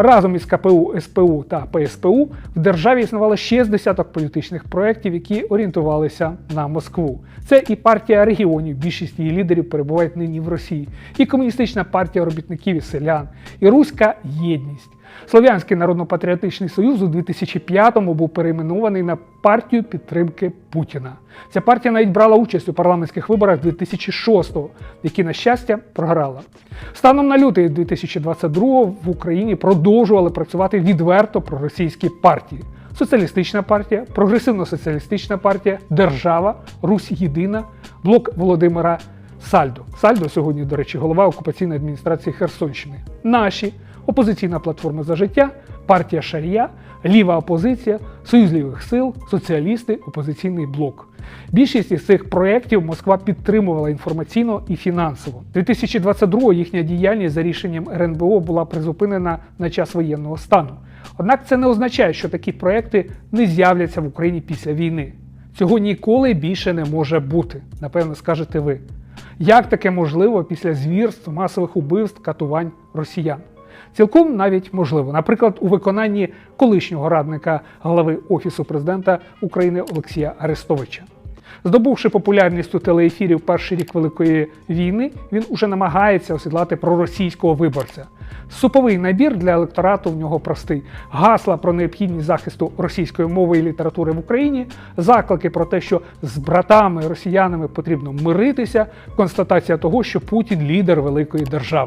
Разом із КПУ, СПУ та ПСПУ в державі існувало ще з десяток політичних проєктів, які орієнтувалися на Москву. Це і партія регіонів, більшість її лідерів перебувають нині в Росії, і комуністична партія робітників і селян, і Руська єдність. Слов'янський народно-патріотичний союз у 2005-му був перейменований на партію підтримки Путіна. Ця партія навіть брала участь у парламентських виборах 2006-го, які, на щастя, програла. Станом на лютий 2022-го в Україні продовжували працювати відверто проросійські партії. Соціалістична партія, прогресивно-соціалістична партія, Держава, Русь Єдина, блок Володимира Сальдо. Сальдо сьогодні, до речі, голова окупаційної адміністрації Херсонщини. Наші опозиційна платформа за життя, партія Шарія, ліва опозиція, Союз лівих сил, соціалісти, опозиційний блок. Більшість із цих проєктів Москва підтримувала інформаційно і фінансово. 2022 їхня діяльність за рішенням РНБО була призупинена на час воєнного стану. Однак це не означає, що такі проекти не з'являться в Україні після війни. Цього ніколи більше не може бути, напевно, скажете ви. Як таке можливо після звірств, масових убивств, катувань росіян? Цілком навіть можливо, наприклад, у виконанні колишнього радника голови Офісу президента України Олексія Арестовича. Здобувши популярність у телеефірі в перший рік Великої війни, він уже намагається осідлати проросійського виборця. Суповий набір для електорату в нього простий: гасла про необхідність захисту російської мови і літератури в Україні, заклики про те, що з братами росіянами потрібно миритися, констатація того, що Путін лідер великої держави.